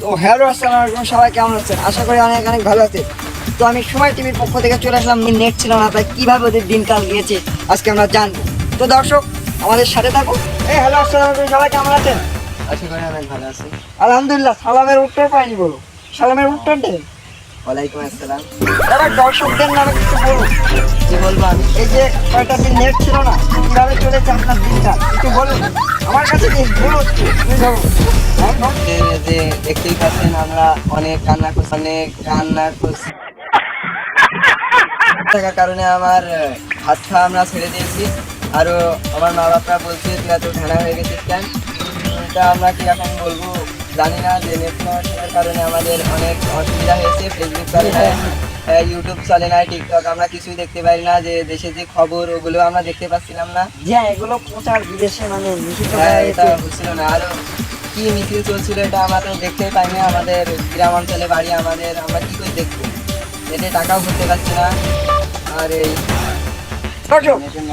তো হ্যালো আসসালাম আলাইকুম সবাই কেমন আছেন? আশা করি অনেক অনেক ভালো আছে তো আমি সময় টিভির পক্ষ থেকে চলে আসলাম নেট ছিল না তাই কীভাবে ওদের দিনকাল গিয়েছে আজকে আমরা জানব। তো দর্শক আমাদের সাথে থাকুন। এই হ্যালো আসসালাম আলাইকুম সবাই কেমন আছেন? আশা করি অনেক ভালো আছে। আলহামদুলিল্লাহ সালামের উত্তর পাইনি বলো। সালামের উত্তর দেন। ওয়ালাইকুম আসসালাম। দর্শকদের কিছু কি এই যে ছিল না চলেছে বলুন। আমার কাছে হ্যাঁ। যে দেখতেই আমরা অনেক কান্না অনেক করছি। থাকার কারণে আমার হাত খাওয়া আমরা ছেড়ে দিয়েছি। আরও আমার মা বাপরা বলছে, তুই এত ঢানা হয়ে গেছিস কেন? এটা আমরা কি এখন বলব? জানি না যে নেট নেওয়ার কারণে আমাদের অনেক অসুবিধা হয়েছে ফেসবুক চলে না ইউটিউব চলে না টিকটক আমরা কিছুই দেখতে পারি না যে দেশে যে খবর ওগুলো আমরা দেখতে পাচ্ছিলাম না। যে এগুলো প্রচার বিদেশে মানে হ্যাঁ, এটা। হচ্ছিল না। আরও কি মিছিল চলছিল এটা আমরা তো দেখতে পাই না আমাদের গ্রাম অঞ্চলে বাড়ি আমাদের আমরা কি করে দেখব? এতে টাকাও করতে পারছি না। আর এই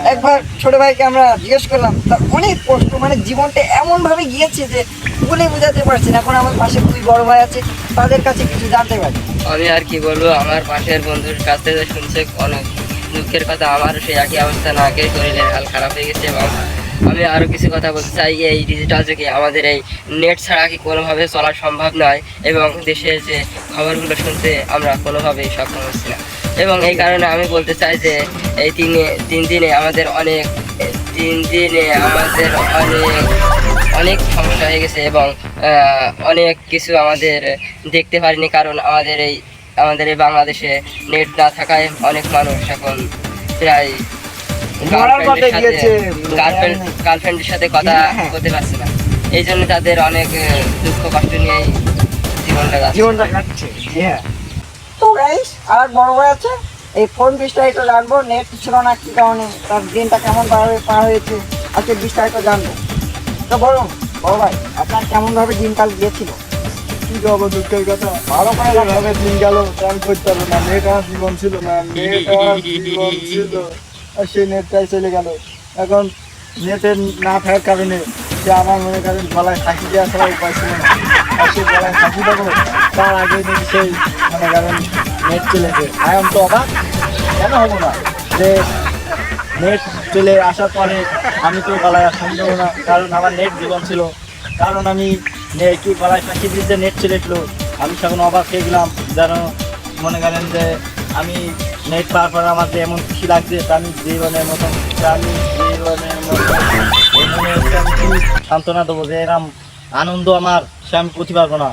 একবার ছোট ভাইকে আমরা জিজ্ঞেস করলাম তার অনেক কষ্ট মানে জীবনটা এমন ভাবে গিয়েছে যে বলে বোঝাতে পারছি না এখন আমার পাশে দুই বড় ভাই আছে, তাদের কাছে কিছু জানতে পারি। আমি আর কি বলব, আমার পাশের বন্ধুর কাছ থেকে শুনছে অনেক দুঃখের কথা, আমারও সেই একই অবস্থা না আগে শরীরের হাল খারাপ হয়ে গেছে এবং আমি আরও কিছু কথা বলতে চাই, এই ডিজিটাল যুগে আমাদের এই নেট ছাড়া কি কোনোভাবে চলা সম্ভব নয়, এবং দেশের যে খবরগুলো শুনতে আমরা কোনোভাবেই সক্ষম হচ্ছি না। এবং এই কারণে আমি বলতে চাই যে, এই তিনে তিন দিনে আমাদের অনেক, তিন দিনে আমাদের অনেক অনেক সমস্যা হয়ে গেছে এবং অনেক কিছু আমাদের দেখতে পারিনি কারণ আমাদের এই আমাদের এই বাংলাদেশে নেট না থাকায় অনেক মানুষ এখন প্রায় গার্লফ্রেন্ডের সাথে গার্লফ্রেন্ড গার্লফ্রেন্ডের সাথে কথা হ্যাঁ। বলতে পারছে না। এই জন্য তাদের অনেক দুঃখ কষ্ট নিয়েই জীবনটা জীবনটা কাটছে। হ্যাঁ তো গাইস আর বড় ভাই আছে? এই ফোন বিস্তারিত জানব নেট ছিল না কি কারণে তার দিনটা কেমন পার পার হয়েছে? আজকে বিস্তারিত জানব। তো বলুন বড় ভাই, আপনার কেমন ভাবে দিনকাল গিয়েছিল? কি করব দুঃখের কথা? ভালো করে দিন গেল আমি করতে পারব না। আমার জীবন ছিল না আমার জীবন ছিল। সেই নেটটাই চলে গেল। এখন নেটের না থাকার কারণে যে মনে করেন গলায় ফাঁসি দেওয়া ছাড়া উপায় না। আর সেই গলায় তার আগে যদি সেই মনে করেন নেট চলেছে। আয়াম তো অবাক। কেন হব না? যে নেট চলে আসার পরে আমি তো গলায় ফাঁসি না, কারণ আমার নেট জীবন ছিল। কারণ আমি কি গলায় ফাঁসি দিতে নেট এসলো আমি তখন অবাক হয়ে গেলাম, যেন মনে করেন যে আমি নেট পাওয়ার পর আমার যে এমন খুশি লাগছে আমি জীবনের মতন আমি জীবনের সান্ত্বনা দেবো যে এরম আনন্দ আমার, সে আমি করতে পারব না।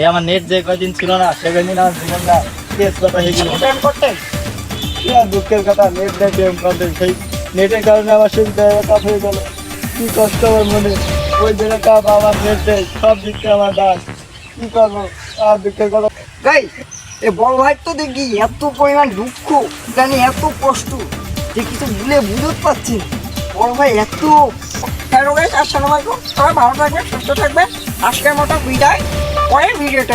এই আমার নেট যে কয়দিন ছিল না, সে আমার জীবনটা শেষ কথা হয়ে গেল। কি আর দুঃখের কথা, নেট নেট প্রেম সেই নেটের কারণে আমার সেই জায়গাটা হয়ে গেল। কি কষ্ট আমার মনে, ওই জায়গাটা আমার নেট নেই, সব দিক থেকে আমার ডাক কি করব? আর দুঃখের কথা। গাই, এ বড় ভাই তো দেখি এত পরিমাণ দুঃখ, জানি এত কষ্ট, যে কিছু ভুলে বুঝতে পারছি বড় ভাই, এত হ্যালো গাইস আসসালামু আলাইকুম সবাই ভালো থাকবে, সুস্থ থাকবে। আজকের মতো বিদায়, পরের ভিডিওটা